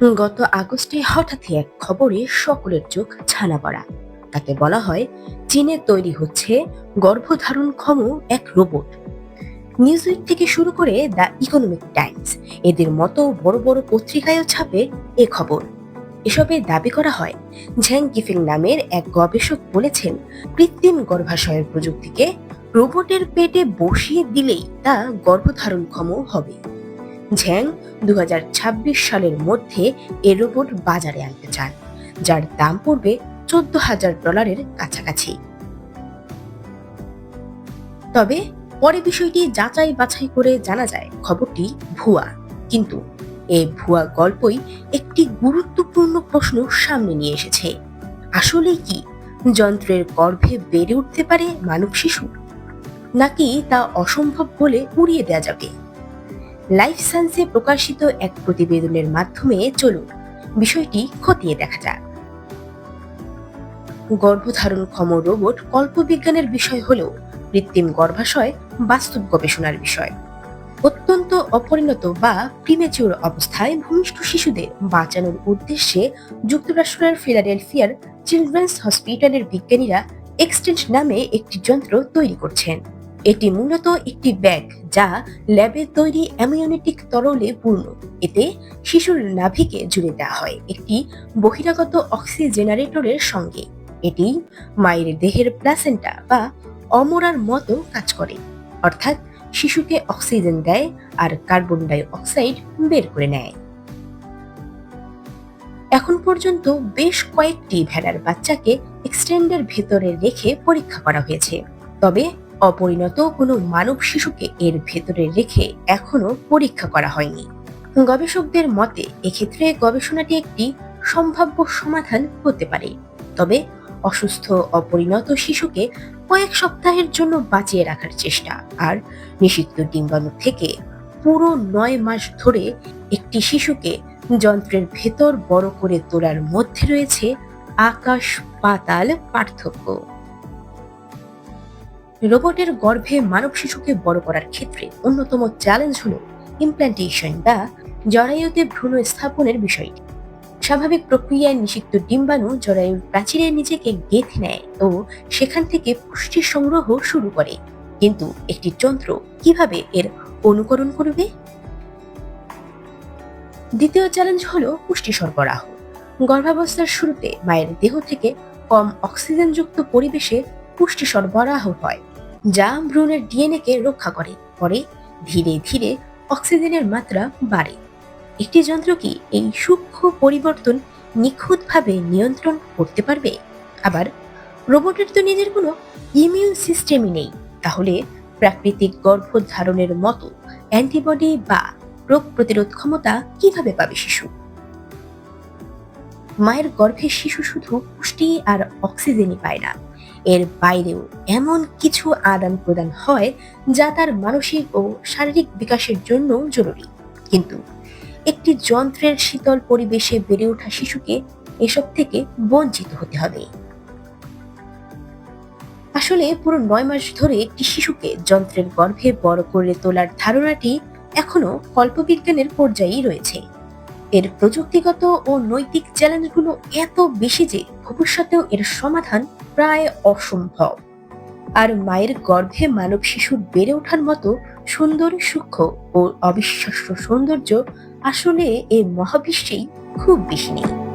গত আগস্টে হঠাৎই এক খবরে সকলের চোখ ছানা পড়া। তাকে বলা হয়, চীনে তৈরি হচ্ছে গর্ভধারণ ক্ষম এক রোবট। নিউজউইক থেকে শুরু করে দ্য ইকোনমিক টাইমস, এদের মতো বড় বড় পত্রিকায়ও ছাপে এ খবর। এসবে দাবি করা হয়, ঝ্যাং কিফিং নামের এক গবেষক বলেছেন, কৃত্রিম গর্ভাশয়ের প্রযুক্তিকে রোবটের পেটে বসিয়ে দিলেই তা গর্ভধারণক্ষম হবে। ঝ্যাং দু হাজার ছাব্বিশ সালের মধ্যে এ রোবট বাজারে আনতে চান, যার দাম পড়বে চোদ্দ হাজার ডলারের কাছাকাছি। তবে পরে বিষয়টি যাচাই বাছাই করে জানা যায়, খবরটি ভুয়া। কিন্তু এই ভুয়া গল্পই একটি গুরুত্বপূর্ণ প্রশ্ন সামনে নিয়ে এসেছে। আসলে কি যন্ত্রের গর্ভে বেড়ে উঠতে পারে মানব শিশু? নাকি তা অসম্ভব বলে উড়িয়ে দেওয়া যাবে? লাইফ সায়েন্সে প্রকাশিত এক প্রতিবেদনের মাধ্যমে চলুন বিষয়টি খতিয়ে দেখা যাক। গর্ভধারণক্ষম রোবট কল্পবিজ্ঞানের বিষয় হলেও কৃত্রিম গর্ভাশয় বাস্তব গবেষণার বিষয়। অত্যন্ত অপরিণত বা প্রিমেচিউর অবস্থায় ভূমিষ্ঠ শিশুদের বাঁচানোর উদ্দেশ্যে যুক্তরাষ্ট্রের ফিলাডেলফিয়ার চিলড্রেন্স হসপিটালের বিজ্ঞানীরা এক্সটেন্ট নামে একটি যন্ত্র তৈরি করছেন। এটি মূলত একটি ব্যাগ যা ল্যাবে তৈরি অ্যামিওনেটিক তরলে পূর্ণ। এতে শিশুর নাভিকে জুড়ে দেওয়া হয় একটি বহিরাগত অক্সিজেনারেটরের সঙ্গে। এটি মায়ের দেহের প্লাসেন্টা বা অমরার মতো কাজ করে। অর্থাৎ শিশুকে অক্সিজেন দেয় আর কার্বন ডাই অক্সাইড বের করে নেয়। এখন পর্যন্ত বেশ কয়েকটি ভেড়ার বাচ্চাকে এক্সটেন্ডের ভেতরে রেখে পরীক্ষা করা হয়েছে। তবে অপরিণত কোনো মানব শিশুকে এর ভেতরে রেখে এখনও পরীক্ষা করা হয়নি। গবেষকদের মতে, এক্ষেত্রে গবেষণাটি একটি সম্ভাব্য সমাধান হতে পারে। তবে অসুস্থ, অপরিণত শিশুকে কয়েক সপ্তাহের জন্য বাঁচিয়ে রাখার চেষ্টা, আর নিষিদ্ধ ডিম্বাণু থেকে পুরো নয় মাস ধরে একটি শিশুকে যন্ত্রের ভেতর বড় করে তোলার মধ্যে রয়েছে আকাশ পাতাল পার্থক্য। রোবটের গর্ভে মানব শিশুকে বড় করার ক্ষেত্রে অন্যতম চ্যালেঞ্জ হল ইমপ্ল্যান্টেশন বা জরায়ুতে ভ্রূণ স্থাপনের বিষয়টি স্বাভাবিক প্রক্রিয়ায় নিষিক্ত ডিম্বাণু জরায়ুর প্রাচীরে নিজেকে গেঁথে নেয় ও সেখান থেকে পুষ্টি সংগ্রহ শুরু করে। কিন্তু একটি যন্ত্র কীভাবে এর অনুকরণ করবে? দ্বিতীয় চ্যালেঞ্জ হল পুষ্টি সরবরাহ। গর্ভাবস্থার শুরুতে মায়ের দেহ থেকে কম অক্সিজেনযুক্ত পরিবেশে পুষ্টি সরবরাহ হয়, যা ভ্রূণের ডিএনএ কে রক্ষা করে। পরে ধীরে ধীরে অক্সিজেনের মাত্রা বাড়ে। একটি যন্ত্র কি এই সূক্ষ্ম পরিবর্তন নিখুঁতভাবে নিয়ন্ত্রণ করতে পারবে? আবার, রোবটের তো নিজের কোনো ইমিউন সিস্টেমই নেই। তাহলে প্রাকৃতিক গর্ভধারণের মতো অ্যান্টিবডি বা রোগ প্রতিরোধ ক্ষমতা কীভাবে পাবে শিশু? মায়ের গর্ভে শিশু শুধু পুষ্টি আর অক্সিজেনই পায় না। এর বাইরেও এমন কিছু আদান প্রদান হয় যা তার মানসিক ও শারীরিক বিকাশের জন্য জরুরি। কিন্তু একটি যন্ত্রের শীতল পরিবেশে বেড়ে ওঠা শিশুকে এসব থেকে বঞ্চিত হতে হবে। আসলে পুরো নয় মাস ধরে একটি শিশুকে যন্ত্রের গর্ভে বড় করে তোলার ধারণাটি এখনও কল্পবিজ্ঞানের পর্যায়েই রয়েছে। এর প্রযুক্তিগত ও নৈতিক চ্যালেঞ্জগুলো এত বেশি যে ভবিষ্যতেও এর সমাধান প্রায় অসম্ভব। আর মায়ের গর্ভে মানব শিশুর বেড়ে ওঠার মতো সুন্দর, সূক্ষ্ম ও অবিশ্বাস্য সৌন্দর্য আসলে এ মহাবিশ্বেই খুব বেশি নেই।